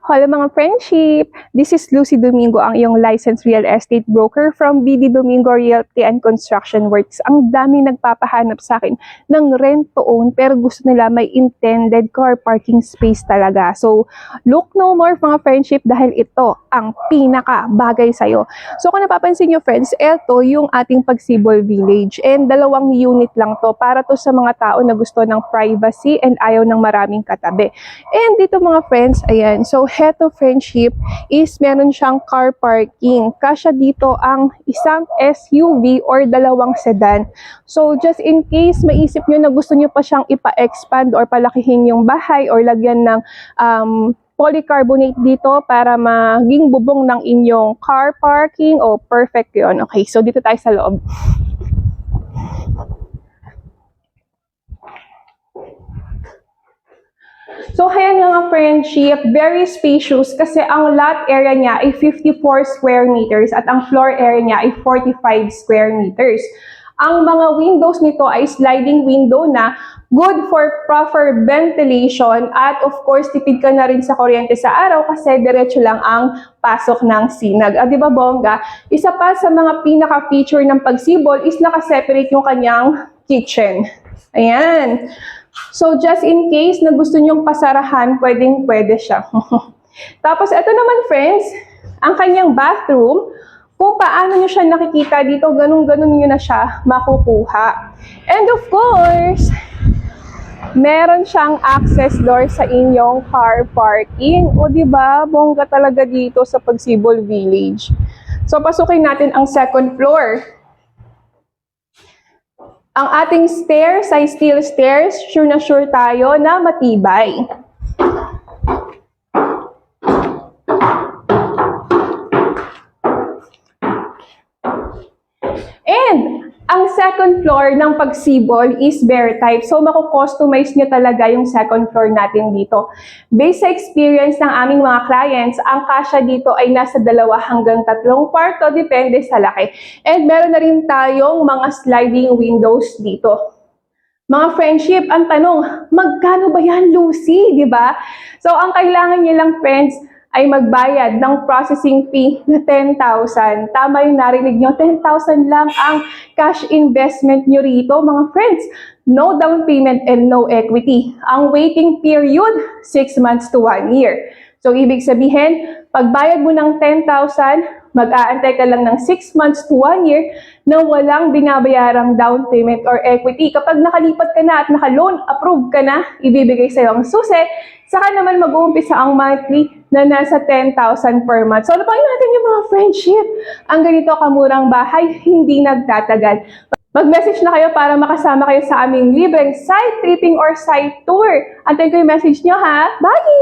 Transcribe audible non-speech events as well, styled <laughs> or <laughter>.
Hello mga friendship! This is Lucy Domingo, ang iyong licensed real estate broker from BD Domingo Realty and Construction Works. Ang daming nagpapahanap sa akin ng rent to own pero gusto nila may intended car parking space talaga. So, look no more mga friendship dahil ito ang pinaka bagay sa'yo. So, kung napapansin nyo friends, ito yung ating Pagsibol Village and dalawang unit lang to para to sa mga tao na gusto ng privacy and ayaw ng maraming katabi. And dito mga friends, ayan, so heto friendship is meron siyang car parking. Kasya dito ang isang SUV or dalawang sedan. So just in case maisip nyo na gusto nyo pa siyang ipa-expand or palakihin yung bahay or lagyan ng um, polycarbonate dito para maging bubong ng inyong car parking. O, perfect yun. Okay, so dito tayo sa loob. So, kaya nga nga friendship, very spacious kasi ang lot area niya ay 54 square meters at ang floor area niya ay 45 square meters. Ang mga windows nito ay sliding window na good for proper ventilation at of course tipid ka na rin sa kuryente sa araw kasi diretso lang ang pasok ng sinag. Ah, di ba bongga? Isa pa sa mga pinaka-feature ng pagsibol is nakaseparate yung kanyang kitchen. Ayan. So, just in case na gusto nyong pasarahan, pwedeng pwede siya. <laughs> Tapos, ito naman, friends, ang kanyang bathroom, kung paano nyo siya nakikita dito, ganun-ganun nyo na siya makukuha. And of course, meron siyang access door sa inyong car parking. O, di ba? Bongga talaga dito sa Pagsibol Village. So, pasukin natin ang second floor. Ang ating stairs ay steel stairs. Sure na sure tayo na matibay. And ang second floor ng pagsibol is bare type. So, mako-customize nyo talaga yung second floor natin dito. Based sa experience ng aming mga clients, ang kasya dito ay nasa dalawa hanggang tatlong kwarto, depende sa laki. And meron na rin tayong mga sliding windows dito. Mga friendship, ang tanong, magkano ba yan, Lucy? Ba? So, ang kailangan niyo lang, friends, ay magbayad ng processing fee na 10,000. Tama yung narinig nyo, 10,000 lang ang cash investment nyo rito, mga friends. No down payment and no equity. Ang waiting period, 6 months to 1 year. So, ibig sabihin, pagbayad mo ng 10,000, mag-aantay ka lang ng 6 months to 1 year na walang binabayarang down payment or equity. Kapag nakalipat ka na at naka-loan approved ka na, ibibigay sa'yo ang susi, saka naman mag-uumpisa ang monthly na nasa 10,000 per month. So, pa natin yung mga friendship? Ang ganito kamurang bahay, hindi nagtatagal. Mag-message na kayo para makasama kayo sa aming libreng site tripping or site tour. Antayin ko yung message nyo ha. Bye!